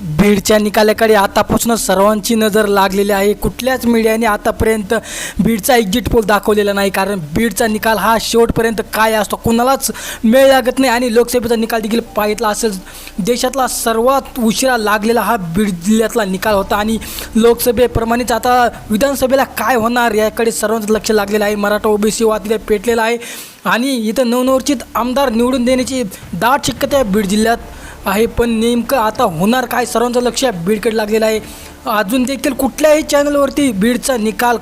बीडच्या निकालाकडे आतापासूनच सर्वांची नजर लागलेली आहे. कुठल्याच मीडियाने आतापर्यंत बीडचा एक्झिट पोल दाखवलेला नाही. कारण बीडचा निकाल हा शेवटपर्यंत काय असतो कुणालाच मेळ लागत नाही आणि लोकसभेचा निकाल देखील पाहितला असेल. देशातला सर्वात उशिरा लागलेला हा बीड जिल्ह्यातला निकाल होता आणि लोकसभेप्रमाणेच आता विधानसभेला काय होणार याकडे सर्वांचं लक्ष लागलेलं आहे. मराठा ओबीसी वाद तिथे पेटलेला आहे आणि इथं नवनिर्वाचित आमदार निवडून देण्याची दाट शक्यता आहे बीड जिल्ह्यात. आहे पण नेमकं आता होणार काय? सर्वांचं लक्ष बीडकडे लागलेलं आहे. अजून देखील कुठल्याही चॅनलवरती बीडचा निकाल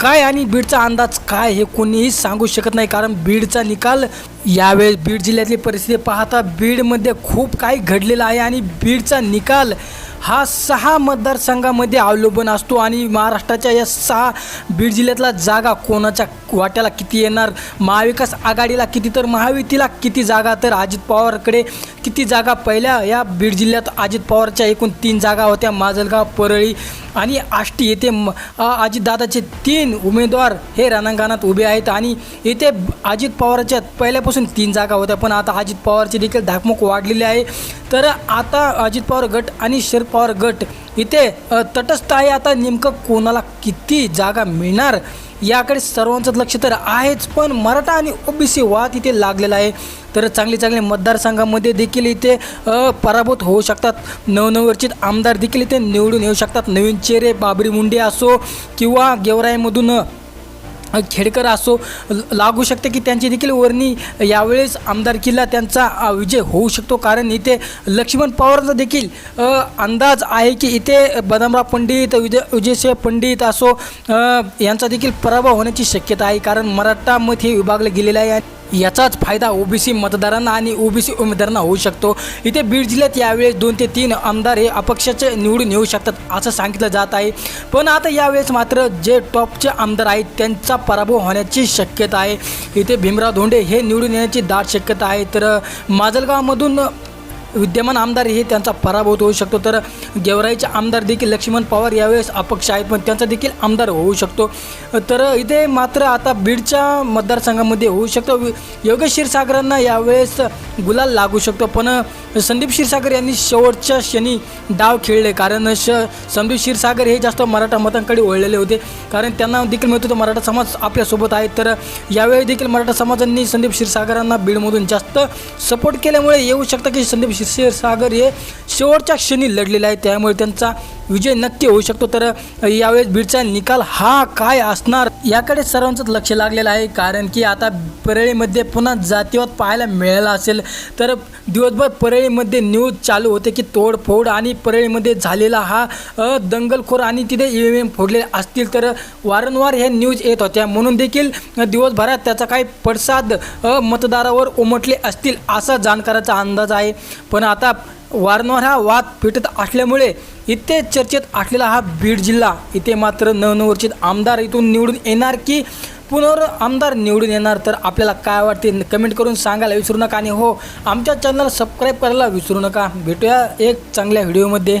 काय आणि बीडचा अंदाज काय हे कोणीही सांगू शकत नाही कारण बीडचा निकाल यावेळेस बीड जिल्ह्यातली परिस्थिती पाहता बीडमध्ये खूप काही घडलेलं आहे आणि बीडचा निकाल हा सहा मतदारसंघामध्ये अवलंबून असतो आणि महाराष्ट्राच्या या सहा बीड जिल्ह्यातला जागा कोणाच्या वाट्याला किती येणार? महाविकास आघाडीला किती तर महायुतीला किती जागा तर अजित पवारकडे किती जागा? पहिल्या या बीड जिल्ह्यात अजित पवारच्या एकूण तीन जागा होत्या माजलगाव परळी आणि आष्टी येथे म- अ, अजितदादाचे तीन उमेदवार हे रणांगणात उभे आहेत आणि येथे अजित पवारच्या पहिल्यापासून तीन जागा होत्या. पण आता अजित पवारची देखील धाकमूक वाढलेली आहे. तर आता अजित पवार गट आणि शरद पवार गट इथे तटस्थ आहे आता नेमकं कोणाला किती जागा मिळणार याकडे सर्वांचं लक्ष तर आहेच. पण मराठा आणि ओबीसी वाद इथे लागलेला आहे. तर चांगले चांगले मतदारसंघामध्ये देखील इथे पराभूत होऊ शकतात. नवनवर्चित आमदार देखील इथे निवडून येऊ शकतात. नवीन चेहरे बाबरी मुंडे असो किंवा गेवराईमधून खेडकर असो लागू शकते की त्यांची देखील वर्णी यावेळेस आमदारकीला त्यांचा विजय होऊ शकतो. कारण इथे लक्ष्मण पवारांचा देखील अंदाज आहे की इथे बदामराव पंडित विजय विजयसिंह पंडित असो यांचा देखील पराभव होण्याची शक्यता आहे. कारण मराठा मत हे विभागलं गेलेलं आहे. याचाच फायदा ओबीसी मतदारांना आणि ओबीसी उमेदवारांना होऊ शकतो. इथे बीड जिल्ह्यात यावेळेस दोन ते तीन आमदार हे अपक्षाचे निवडून येऊ शकतात असं सांगितलं जात आहे. पण आता यावेळेस मात्र जे टॉपचे आमदार आहेत त्यांचा पराभव होण्याची शक्यता आहे. इथे भीमराव धोंडे हे निवडून येण्याची दाट शक्यता आहे. तर माजलगावमधून विद्यमान आमदार हे त्यांचा पराभूत होऊ शकतो. तर गेवराईचे आमदार देखील लक्ष्मण पवार यावेळेस अपक्ष आहेत पण त्यांचा देखील आमदार होऊ शकतो. तर इथे मात्र आता बीडच्या मतदारसंघामध्ये होऊ शकतो. योगेश क्षीरसागरांना यावेळेस गुलाल लागू शकतो पण संदीप क्षीरसागर यांनी शेवटच्या क्षणी डाव खेळले. कारण श संदीप क्षीरसागर हे जास्त मराठा मतांकडे वळलेले होते. कारण त्यांना देखील मिळत होतं मराठा समाज आपल्यासोबत आहे. तर यावेळी देखील मराठा समाजांनी संदीप क्षीरसागरांना बीडमधून जास्त सपोर्ट केल्यामुळे येऊ शकतं की संदीप क्षीरसागर हे शेवटच्या क्षणी लढलेले आहे त्यामुळे त्यांचा विजय नक्की होऊ शकतो. तर यावेळेस बीडचा निकाल हा काय असणार याकडे सर्वांचंच लक्ष लागलेलं आहे. कारण की आता परळीमध्ये पुन्हा जातीवाद पाहायला मिळाला असेल. तर दिवसभर परळी परळीमध्ये न्यूज चालू होते की तोडफोड आणि परळीमध्ये झालेला हा दंगलखोर आणि तिथे ई व्ही एम फोडले असतील तर वारंवार हे न्यूज येत होत्या. म्हणून देखील दिवसभरात त्याचा काही पडसाद मतदारावर उमटले असतील असा जाणकाराचा अंदाज आहे. पण आता वारंवार हा वाद पेटत असल्यामुळे इथे चर्चेत असलेला हा बीड जिल्हा इथे मात्र नवनवर्चित आमदार इथून निवडून येणार की पुनर आमदार निवडून येणार तर आपल्याला काय वाटते? कमेंट करून सांगायला विसरू नका आणि हो आमच्या चॅनल सबस्क्राईब करायला विसरू नका. भेटूया एक चांगल्या व्हिडिओमध्ये